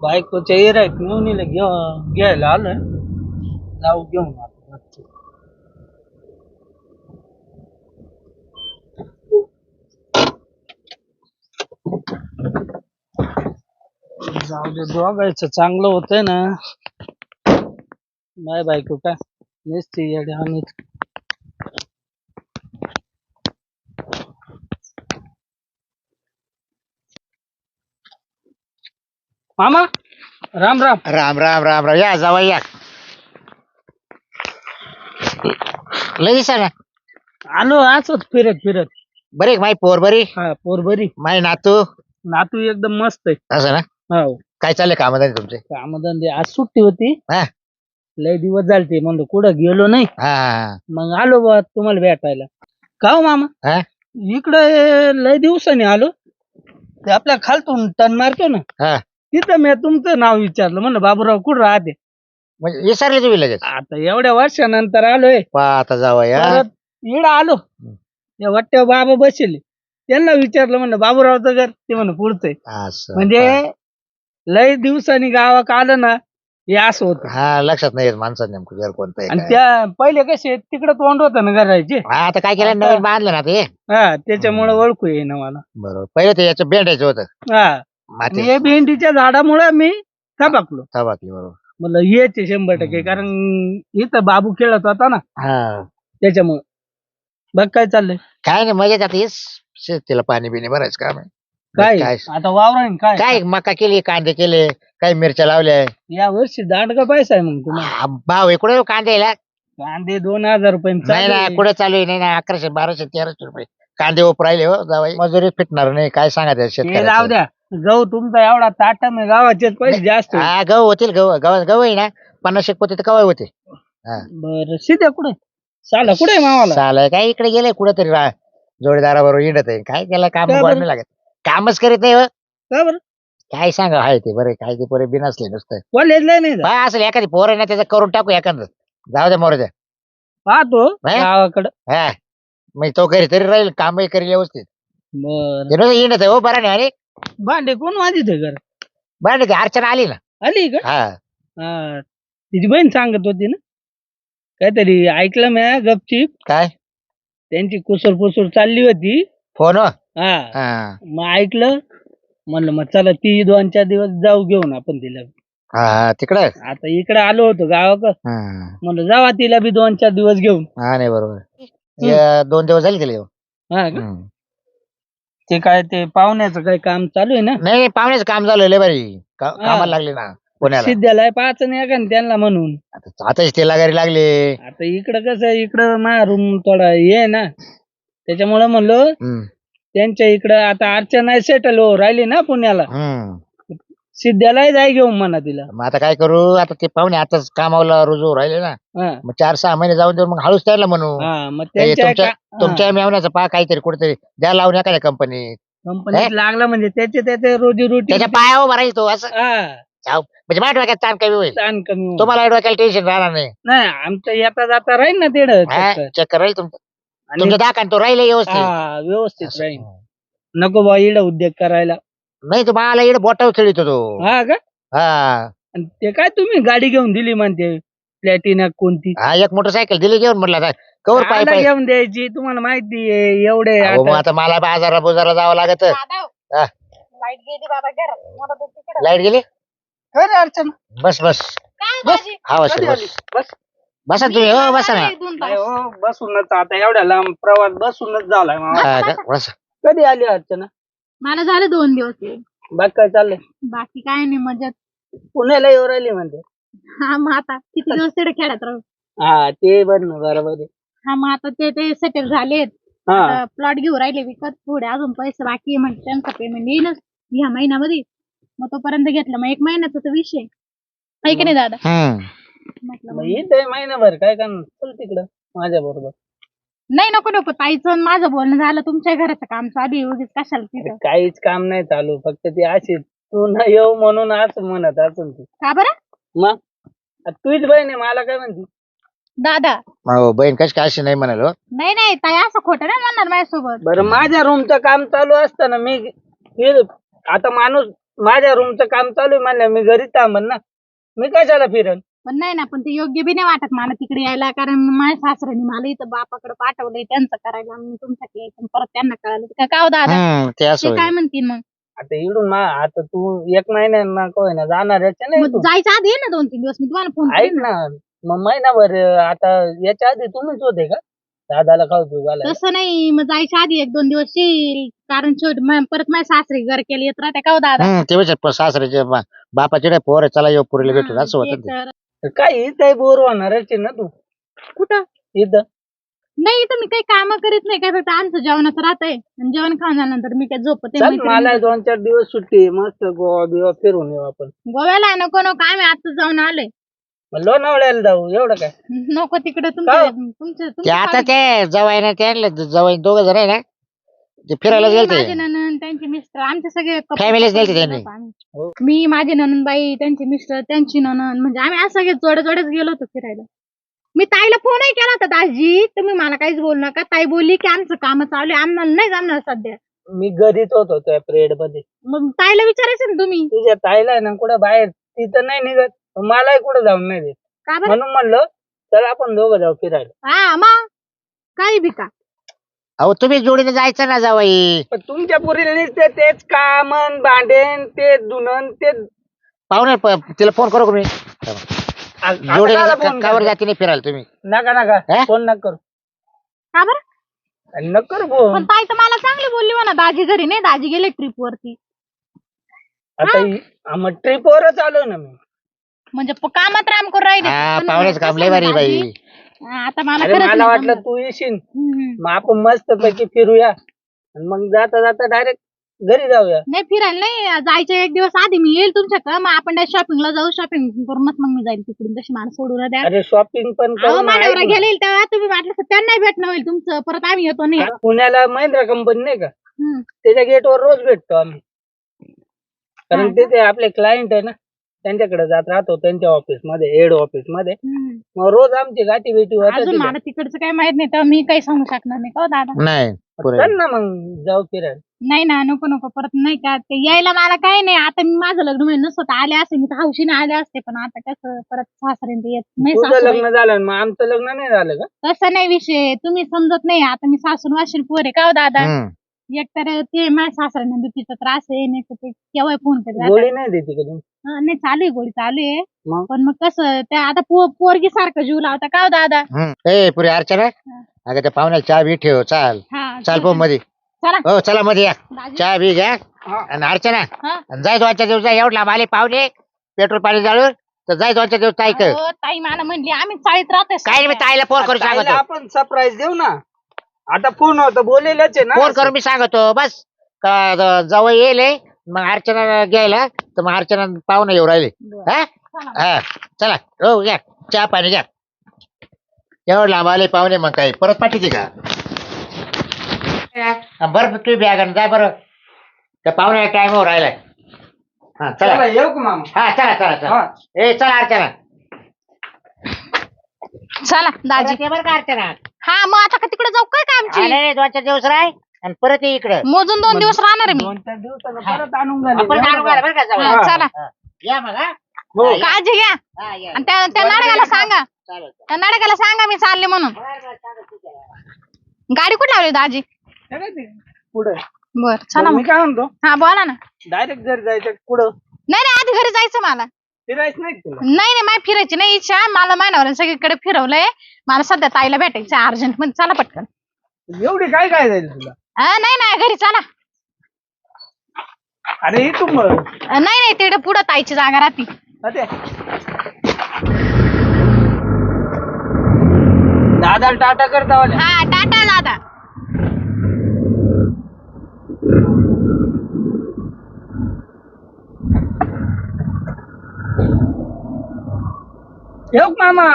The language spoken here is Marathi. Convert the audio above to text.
बायकोच्या एरायत मेवणीला घेऊ घ्यायला आलोय. जाऊ घेऊन आता. जाऊ दे दोघायचं चांगलं होतंय ना. बाय बायको काय नुसती येडे आणि मामा? राम राम. राम राम राम राम. या जावा या. लय दिसा आलो असच फिरत फिरत. बरे माई पोर बरी? हा पोर बरी. माई नातू? नातू एकदम मस्त आहे. असं ना? हो. काय चालले काम तुमचे? कामधंदे आज सुट्टी होती. हा. लय दिवस झालते म्हणलं कुठं गेलो नाही. हा हा, मग आलो बा तुम्हाला भेटायला. का हो मामा? हा? इकडे लय दिवसांनी आलो. ते आपल्या खालतून टन मारतो ना. हा. तिथं मी तुमचं नाव विचारलं. म्हणलं बाबूराव कुठं राहते? म्हणजे विसरले तुम्ही लगेच? आता एवढ्या वर्षानंतर आलोय. आता जावा या. परत इकडं आलो. या वट्ट्या बाबा बसले. त्यांना विचारलं म्हणलं बाबूरावचं घर? ते म्हणलं पुढचंय असं म्हणजे लय दिवसांनी गावात आलं ना हे असं होतं. हा लक्षात नाही येत माणसात नेमकं घर कोणतं आहे आणि काय. त्या पहिले कसे तिकडं तोंड होतं ना घराचे. हा आता काय केलं नवीन बांधलं ना ते? हा त्याच्यामुळे ओळखू येईना मला. बरोबर. पहिले ते याचं बेंडायचं होतं. हा. आणि माती हे भेंडीच्या झाडामुळे मी थबाकलो. थबाकली बरोबर. म्हणलं येते शंभर टक्के हम्म. कारण इथं बाबू खेळत होता ना हा. त्याच्यामुळे. बघ काय चाललंय. काय नाही मजेत आता हेच शेतीला पाणी बिणी भरायचं काम आहे. काय? काय? आता वावरान काय? काय मका केली कांदे केले काही मिरच्या लावल्या? या वर्षी दांडगा पैसा आहे मग तुम्हाला? हा, भाव आहे. कुठे कांद्याला कांदे दोन हजार रुपये नाही ना कुठे चालू आहे? नाही ना अकराशे बाराशे तेराशे रुपये. कांदे राहिले हो जावाई. मजुरी फिटणार नाही. काय सांगा त्या ते राहू द्या. गहू तुमचा एवढा ताटा मी गावाचे पैसे जास्त. हा गहू होतील गहू गहू गहू आहे ना पन्नास एक पोते तर कवाय होते हा. बरं सिद्ध्या कुठे? साला कुठे मावाला? चालय काय इकडे गेले कुठेतरी जोडीदाराबरोबर हिंडत आहे. काय त्याला काम बरं? नाही लागत कामच करीत नाही हो. का बरं? काय सांगा हाय ते बरे काय ते पोरे बिनसले नुसतं. कॉलेजला नाही असेल एखादी पोर आहे ना त्याचं करून टाकू एखादं. जाऊ द्या मोर द्या पाहतो हा? गावाकडं. हा. मग तो घरी तरी राहील कामही करेल व्यवस्थित. बर. ते नुसतं हिंडत आहे हो बरं नाही अरे भांडे कोण वाजित घर बरं नाही, ती अर्चना आली ना. आली का? हा. हा तिची बहीण सांगत होती ना. काहीतरी ऐकलं म्या गपचीप. काय? त्यांची कुसूर पुसूर चालली होती. फोन? हो. मग ऐकलं. म्हणलं मग चला ती दोन चार दिवस जाऊ घेऊन आपण तिला. तिकडं? आता इकडे आलो होतो गावाक हा. म्हणलं जावा तिला बी दोन चार दिवस घेऊन. हा नाही बरोबर. दोन दिवस झाले तिला येऊन. हा का? हम्म. ते काय ते पाहुण्याचं काही काम चालू आहे ना? नाही पाहुण्याचं काम झालं लय भारी. का- हा. कामाला लागले ना पुण्याला. सिद्ध्याला पाच नाही का त्यांना म्हणून? आता आताच ते लागारी लागले. आता इकडं कसं आहे, इकडं माझा रूम थोडा हे आहे ना. त्याच्यामुळं म्हणलं हम्म. त्यांच्या इकडं आता अर्चना सेटल हो राहिली ना पुण्याला. हम्म. सिद्ध्यालाही जाय घेऊन म्हणा तिला. मग आता काय करू? आता ते पाहुणे आताच कामाला रुजू राहिले ना. हा. मग चार सहा महिने जाऊन देऊ मग हळूच त्याला म्हणू. हा मग हे त्यांच्या तुमच्या तुमच्या मेवण्याचं पहा काहीतरी कुठेतरी. द्या लावून एखाद्या कंपनी कंपनीत लागला म्हणजे त्याचे त्याचे रोजी रोटी त्याच्या पायावर भरायचं तो असं? जाऊ. म्हणजे माझ्या डोक्यात ताण कमी होईल. ताण कमी होईल. तुम्हाला डोक्याला टेन्शन राहणार नाही. नाही आमचं येता जाता राहील ना हा, चक्कर. चक्कर राहील तुमचं आणि तुमचं दाखा तो राहील व्यवस्थित. हा व्यवस्थित असं. राहील. नको बा इड उद्योग करायला. नाही तो मला इकडे बोटावर खेळतो तो हा का? हा. आणि ते काय तुम्ही गाडी घेऊन दिली म्हणते प्लॅटिना कोणती? हा एक मोटरसायकल दिली घेऊन म्हटलं आता. कवर पाय घेऊन द्यायची तुम्हाला माहिती आहे एवढे अहो, मग आता- आता मला बाजारा बुजारा जावं लागत. हा. लाइट गेली बाबा घरात. मला तर तिकडं. लाइट गेली? काय रे अडचण? बस बस. काय बस. भाजी? हा बस कधी बस. आली? बस. बसा तुम्ही हो बसा ना. आले दोन तास. नाही हो, बसूनच आता एवढ्या लांब प्रवास बसूनच झालाय मला. हा का? बसा. कधी आली अर्चना मला झाले दोन दिवस बाग काय चाललंय? बाकी काय नाही मजात. पुण्याला येऊ राहिली म्हणते. हा मग आता किती दिवस तिकडे खेळत राहू? हा ते बर ना बरोबर आहे. हा मग आता ते ते सेटल झालेत. हा. प्लॉट घेऊ राहिले विकत. पुढे अजून पैसे बाकी आहे म्हणजे त्यांचं पेमेंट येईलच ह्या महिन्यामध्ये. मग तोपर्यंत घेतलं. मग एक महिन्याचा तो विषय आहे. की नाही दादा? म्हटलं मग मग. येते महिनाभर. काय करणार? चल तिकडं. माझ्या बरोबर नाही नको नको. ताईचं आणि माझं बोलणं झालं. तुमच्या घराचं काम चालू आहे उगीच कशाला तिथं काहीच काम नाही चालू. फक्त ती अशी तू न येऊ म्हणून असं म्हणत असून ती. का बरं? मग? आता तुझीच बहीण आहे मला काय म्हणते? दादा. हो बहीण कशी काय अशी नाही म्हणाल? हो. नाही नाही ताई असं खोटं नाही म्हणणार माझ्यासोबत. बरं माझ्या रूमचं काम चालू असताना मी हे आता माणूस माझ्या रूमचं काम चालू आहे म्हणलं मी घरी थांबन ना. मी कशाला फिरन? पण नाही ना पण ते योग्य बी नाही वाटत मला तिकडे यायला कारण माझ्या सासऱ्याने मला इथं बापाकडे पाठवलंय त्यांचं करायला आणि तुमच्याकडे यायचं आणि परत त्यांना कळालं का का हो दादा हम्म, ते असं ते काय. म्हणतील मग आता इडून मा आता तू एक महिन्यानं का होईना जाणार याच्या नाही मग तू जायच्या आधी ये ना दोन तीन दिवस मी तुम्हाला फोन ऐक करेन ना. ना मग महिनाभर आता याच्या आधी तुम्हीच होते का दादाला खाऊ तू घालायला तसं नाही मग जायच्या आधी एक दोन दिवस येईल कारण शेवटी म- परत माझ्या सासरी घर केली येत राहते का हो दादा हम्म, ते सासऱ्याचे बा- बापाचे नाही पोर आहे, चला येऊ पुरीला भेटून असं होतं ते ते. तर. काय इथं बोर होणारच आहे ना तू? कुठं? इथं. नाही इथं मी काही काम करीत नाही. काय फक्त आमचं जेवणाचं राहतंय. आणि जेवण खाऊन झाल्यानंतर मी काय झोपते चल मैत्रिणी- मला दोन चार दिवस सुट्टी आहे. मस्त गोवा बिवा फिरून येऊ आपण. गोव्याला नको नको. आम्ही आता जाऊन आलोय. मग लोणावळ्याला जाऊ. एवढं काय? नको तिकडे? तुमचं ते आता काम- ते जवाई ना ते आणलं. जवाई दोघं जण आहे ना. ते फिरायला गेलते. माझे ननंद त्यांचे मिस्टर आमचे सगळे couple Families couple गेलते त्यांनी. गेलो होतो आम्ही. हो. मी माझे ननंदबाई त्यांचे मिस्टर त्यांची ननंद म्हणजे आम्ही असं सगळे जोडे जोडेच गेलो होतो फिरायला. मी ताईला फोनही केला होता दाजी तुम्ही मला काहीच बोलू नका. ताई बोलली की आमचं काम चालू आहे आम्हाला नाही जमणार सध्या. मी घरीच होतो त्या पिरियडमध्ये. मग ताईला विचारायचं ना तुम्ही. तुझ्या ताईला आहे ना कुठं बाहेर तिथं नाही निघत. मलाही कुठं जाऊन नाही देत. का बरं? म्हणून म्हणलं चल आपण दोघं जाऊ फिरायला. हा मग. काही बी का. अहो तुम्ही जोडीने जायचं ना जवाई. पण तुमच्या पुरीला नुसते तेच कामन भांडेन ते धुनन ते पाहुणे प- तिला फोन करू का मी? आ- आता जोडीने काला का- फोन कावर करतो? जाती नाही फिरायला तुम्ही. नका नका. हे? फोन नका करू. का बरं? आणि नका करू पण फोन ताई तर मला चांगली बोलली म्हणा दाजी घरी नाही दाजी गेले ट्रिप वरती. आता ही- हा, मग ट्रिप वरच आलो ना मी. म्हणजे प- कामात राम करून राहिले. हा पण पाहुण्याचं काम लय भारी बाई. दाजी- आता मला अरे खरंच मला नाही वाटलं. तू येशील. हम्म, हम्म. मग आपण मस्त पैकी फिरूया. आणि मग जाता जाता डायरेक्ट घरी जाऊया. नाही फिरायला नाही जायच्या एक दिवस आधी मी येईल तुमच्याकडे. मग आपण शॉपिंगला जाऊ. शॉपिंग करूनच मग मी जाईल तिकडून. तशी मला सोडून द्या अरे शॉपिंग पण अहो मानवरा. गेले तेव्हा तुम्ही वाटलं त्यांना भेटणं होईल तुमचं. परत आम्ही येतो नाही. पुण्याला महिंद्रा कंपनी नाही का? हम्म. त्याच्या गेटवर रोज भेटतो आम्ही. कारण तिथे आपले क्लायंट आहे ना त्यांच्याकडे जात राहतो. त्यांच्या ऑफिसमध्ये हेड ऑफिसमध्ये. हम्म. मग रोज आमची गाठी भेटी अजून मला तिकडचं काही माहीत नाही तेव्हा मी काही सांगू शकणार नाही का हो दादा? नाही पुरे चल ना मग जाऊ फिरायला. नाही ना नको नको परत नाही का? ते यायला मला काही नाही. आता मी माझं लग्न म्हणजे नसतं आले असते. मी तर हौशीने आले असते पण आता कसं परत सासऱ्यां ते येत नाही तुझं सासूबाई. लग्न झालं मग आमचं लग्न नाही झालं का? तसं नाही विषय. तुम्ही समजत नाही आता मी सासून वाशील पोर आहे का हो दादा? हम्म. एक तर ते माझ्या सासऱ्यांना बीपीचा त्रास आहे नाही तर ते केव्हा फोन करत गोळी नाही देते का तुम्ही हा, नाही चालू आहे गोळी चालू आहे. मग? पण मग कसं त्या आता पो- पोरगी सारखं जीव लावता का हो दादा? हम्म. ए पुरी अर्चना. अगं त्या पाहुण्याला चहा बी ठेव चाल. हा चाल पाहू मध्ये चला. हो चला मध्ये या. दाजी चहा बी घ्या. हा. आणि अर्चना. हा. आणि जाय दोनच्या दिवस एवढं लांब आले पाहुणे. पेट्रोल पाणी जाळून. तर जाय दोनच्या दिवस ऐक काय अहो, ताई मला म्हणली आम्ही चाळीत राहतोय नाही मी ताईला फोन करून ताईला सांगतो. आपण सरप्राईज देऊ ना. आता फोन होता बोलेलच आहे ना. फोन करून मी सांगतो बस. का ज- जवळ येईल हे, मग अर्चना घ्यायला तर मग अर्चना पाहुणे येऊ राहिले. हा? चला. हा. चला हो घ्या. चहा पाणी घ्या. एवढं लांब आले पाहुणे मग काय परत पाठीचे का? हा, बरं तुम्ही बॅग आण, जा बरं. त्या पाहुण्याला टाइम राहिलाय. हा चला. चला येऊ का मामा? हा चला चला चला. हा. ए चला अर्चना. चला दाजी परत ये बरं का अर्चना हा मग आता का तिकडे जाऊ काय का आमची दोन चार दिवस राय आणि परत ये इकडं मोजून दोन दिवस राहणार आहे मी दोन चार दिवसानं. परत आणून आपण घालेल. आणून घाला बरं का हा, जवळ. चला हा. या मग हा हो. हा, या. काळजी घ्या हा, या. आणि त्या त्या नाडकाला सांगा चालेल, त्या नाडकाला सांगा मी चालले म्हणून चालेल. बरं, बरं, ठीक आहे. गाडी कुठे लावली दाजी. पुढे बर चला मी मग काय म्हणतो हा बोला ना डायरेक्ट घरी जायचं पुढं नाही नाही आधी घरी जायचं मला फिरायचं नाही का तुला? नाही फिरायची नाही इच्छा. मला मानावर सगळीकडे फिरवलंय. मला सध्या ताईला भेटायचं अर्जंटमध्ये चला पटकन. एवढी काय काय जाईल तुला? नाही नाही घरी चला. अरे तू मग. अ, नाही नाही तिकडे पुढं ताईची जागा राहते. अरे. दादा टाटा करता वाले हा टाटा दादा. येऊ का मामा